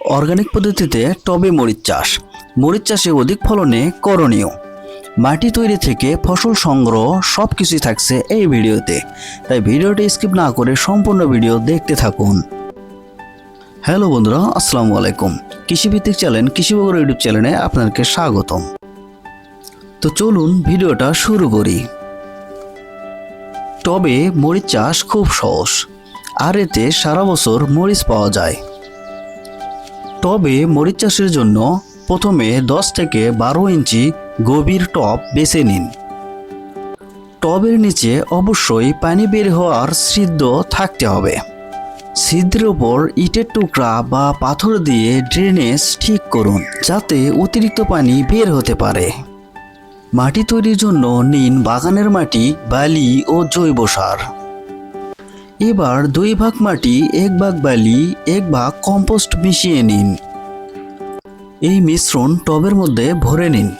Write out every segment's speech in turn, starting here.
Organic পদ্ধতিতে টবে মরিচ চাষ। মরিচ চাষে অধিক ফলনে করণীয়। মাটি তৈরি থেকে ফসল সংগ্রহ সব কিছুই থাকছে এই ভিডিওতে। তাই ভিডিওটি স্কিপ না করে সম্পূর্ণ ভিডিও দেখতে থাকুন। হ্যালো বন্ধুরা, আসসালামু আলাইকুম। কৃষিভিত্তিক চ্যানেল, কৃষিবগর ইউটিউব চ্যানেলে আপনাদেরকে স্বাগতম। তো চলুন ভিডিওটা শুরু করি। টবে মরিচ চাষ খুব সহজ। আর এতে সারা বছর মরিচ পাওয়া যায়। টবে মরিচ চাষের জন্য প্রথমে দশ থেকে বারো ইঞ্চি গভীর টব বেছে নিন। টবের নিচে অবশ্যই পানি বের হওয়ার ছিদ্র থাকতে হবে। ছিদ্রের ওপর ইটের টুকরা বা পাথর দিয়ে ড্রেনেজ ঠিক করুন, যাতে অতিরিক্ত পানি বের হতে পারে। মাটি তৈরির জন্য নিন বাগানের মাটি, বালি ও জৈব সার। এবার দুই ভাগ মাটি, এক ভাগ বালি, এক ভাগ কম্পোস্ট মিশিয়ে নিন। এই মিশ্রণ টবের মধ্যে ভরে নিন।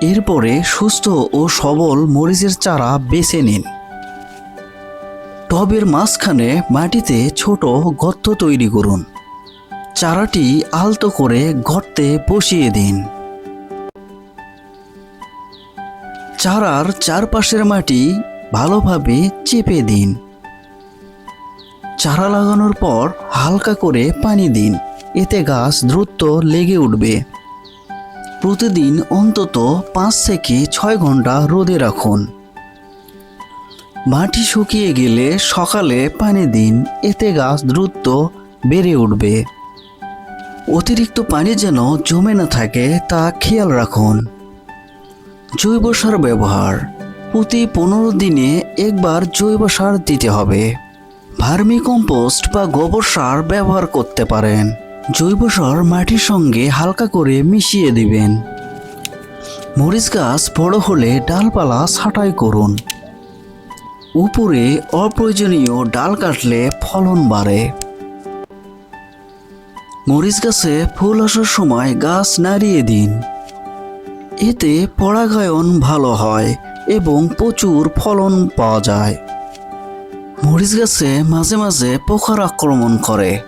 এরপরে সুস্থ ও সবল মরিচের চারা বেছে নিন। টবের মাঝখানে মাটিতে ছোট গর্ত তৈরি করুন। চারাটি আলতো করে গর্তে বসিয়ে দিন। চারার চারপাশের মাটি ভালোভাবে চেপে দিন। চারা লাগানোর পর হালকা করে পানি দিন। এতে গাছ দ্রুত লেগে উঠবে। প্রতিদিন অন্তত পাঁচ থেকে ছয় ঘণ্টা রোদে রাখুন। মাটি শুকিয়ে গেলে সকালে পানি দিন। এতে গাছ দ্রুত বেড়ে উঠবে। অতিরিক্ত পানি যেন জমে না থাকে তা খেয়াল রাখুন। জৈব সার ব্যবহার। প্রতি পনেরো দিনে একবার জৈব সার দিতে হবে। ভার্মি কম্পোস্ট বা গোবর সার ব্যবহার করতে পারেন। জৈব সার মাটির সঙ্গে হালকা করে মিশিয়ে দিবেন। মরিচ গাছ বড় হলে ডালপালা ছাঁটাই করুন। উপরে অপ্রয়োজনীয় ডাল কাটলে ফলন বাড়ে। মরিচ গাছে ফুল আসার সময় গাছ নাড়িয়ে দিন। এতে পরাগায়ন ভালো হয়। এবং প্রচুর ফলন পাওয়া যায়। মরিচ গাছে মাঝে মাঝে পোকার আক্রমণ করে।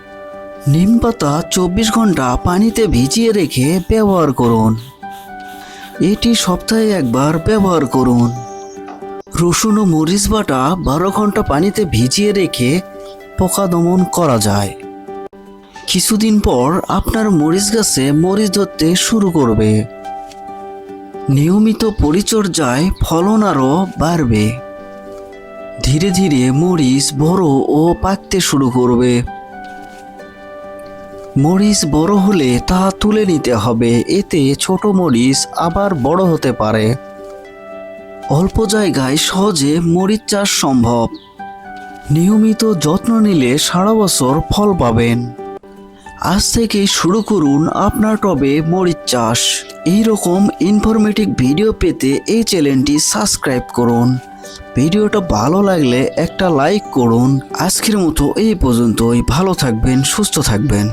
নিম পাতা চব্বিশ ঘণ্টা পানিতে ভিজিয়ে রেখে ব্যবহার করুন। এটি সপ্তাহে একবার ব্যবহার করুন। রসুন ও মরিচ বাটা বারো ঘণ্টা পানিতে ভিজিয়ে রেখে পোকা দমন করা যায়। কিছুদিন পর আপনার মরিচ গাছে মরিচ ধরতে শুরু করবে। নিয়মিত পরিচর্যায় ফলন আরও বাড়বে। ধীরে ধীরে মরিচ, বড় ও পাকতে শুরু করবে। মরিচ বড় হলে তা তুলে নিতে হবে, এতে ছোট মরিচ আবার বড় হতে পারে। অল্প জায়গায় সহজে মরিচ চাষ সম্ভব। নিয়মিত যত্ন নিলে সারা বছর ফল পাবেন। আজ থেকে শুরু করুন আপনার টবে মরিচ চাষ। এই রকম ইনফরমেটিভ ভিডিও পেতে এই চ্যানেলটি সাবস্ক্রাইব করুন। ভিডিওটা ভালো লাগলে একটা লাইক করুন। আজকের মতো এই পর্যন্তই। ভালো থাকবেন, সুস্থ থাকবেন।